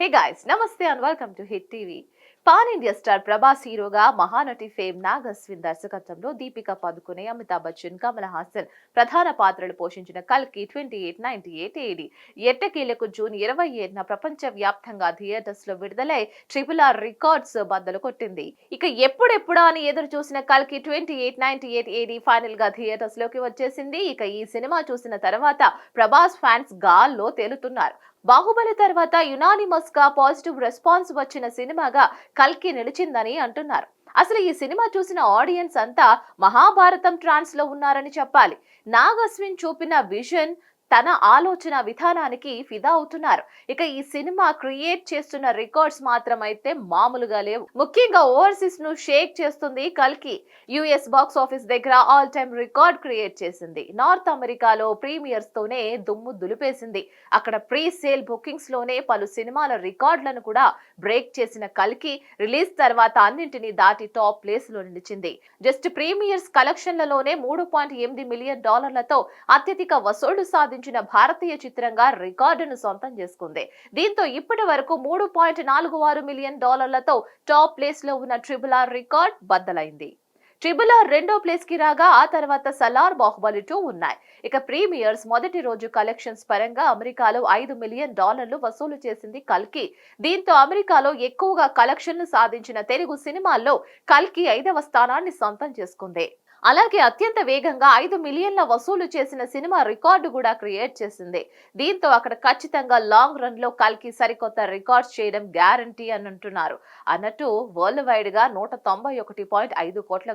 హే guys నమస్తే and welcome to Hit TV pan India star Prabhas హీరోగా Mahanati fame Nagashwin దర్శకత్వంలో దీపిక పదుకునే అమితాబ్ బచ్చన్ కమల్ హాసన్ ప్రధాన పాత్రలు పోషించిన కల్కి twenty eight ninety eight AD ఎట్టకీలకు June ఇరవై ఏడున ప్రపంచ వ్యాప్తంగా థియేటర్స్లో విడుదలై ట్రిపుల్ ఆర్ రికార్డ్స్ బద్దలు కొట్టింది. ఇక ఎప్పుడెప్పుడా అని ఎదురు చూసిన కల్కి twenty eight ninety eight AD ఫైనల్గా థియేటర్స్లోకి వచ్చేసింది. ఇక ఈ సినిమా చూసిన తర్వాత ప్రభాస్ ఫ్యాన్స్ గాల్లో తేలుతున్నారు. బాహుబలి తర్వాత యునానిమస్గా పాజిటివ్ రెస్పాన్స్ వచ్చిన సినిమాగా కల్కి నిలిచిందని అంటున్నారు. అసలు ఈ సినిమా చూసిన ఆడియన్స్ అంతా మహాభారతం ట్రాన్స్లో ఉన్నారని చెప్పాలి. నాగ్ అశ్విన్ చూపిన విజన్ తన ఆలోచన విధానానికి ఫిదా అవుతున్నారు. ఇక ఈ సినిమా క్రియేట్ చేస్తున్న రికార్డ్స్ మాత్రం అయితే మామూలుగా లేవు. ముఖ్యంగా ఓవర్సీస్ను షేక్ చేస్తుంది కల్కి. యుఎస్ బాక్స్ ఆఫీస్ దగ్గర ఆల్ టైమ్ రికార్డ్ క్రియేట్ చేసింది. నార్త్ అమెరికాలో ప్రీమియర్స్ తోనే దుమ్ము దులిపేసింది. అక్కడ ప్రీ సేల్ బుకింగ్స్లోనే పలు సినిమాల రికార్డులను కూడా బ్రేక్ చేసిన కల్కి రిలీజ్ తర్వాత అన్నింటినీ దాటి టాప్ ప్లేస్లో నిలిచింది. జస్ట్ ప్రీమియర్స్ కలెక్షన్లలోనే మూడు పాయింట్ ఎనిమిది మిలియన్ డాలర్లతో అత్యధిక వసూళ్ళు సాధించింది. సాధించిన భారతీయ చిత్రంగా రికార్డును సొంతం చేసుకుంది. దీంతో ఇప్పటి వరకు మూడు పాయింట్ నాలుగు ఆరు మిలియన్ డాలర్లతో టాప్ ప్లేస్లో ఉన్న ట్రిపుల్ ఆర్ రికార్డ్ బద్దలైంది. ట్రిబుల్ ఆర్ రెండో ప్లేస్కి రాగా ఆ తర్వాత సలార్ బాహుబలి టూ ఉన్నాయి. ఇక ప్రీమియర్స్ మొదటి రోజు కలెక్షన్స్ పరంగా అమెరికాలో ఐదు మిలియన్ డాలర్లు వసూలు చేసింది కల్కి. దీంతో అమెరికాలో ఎక్కువగా కలెక్షన్లు సాధించిన తెలుగు సినిమాల్లో కల్కి ఐదవ స్థానాన్ని సొంతం చేసుకుంది. అలాగే అత్యంత వేగంగా ఐదు మిలియన్ల వసూలు చేసిన సినిమా రికార్డు కూడా క్రియేట్ చేసింది. దీంతో అక్కడ ఖచ్చితంగా లాంగ్ రన్లో కల్కి సరికొత్త రికార్డ్స్ చేయడం గ్యారంటీ అని అంటున్నారు. అన్నట్టు వరల్డ్ వైడ్గా నూట తొంభై ఒకటి పాయింట్ ఐదు కోట్ల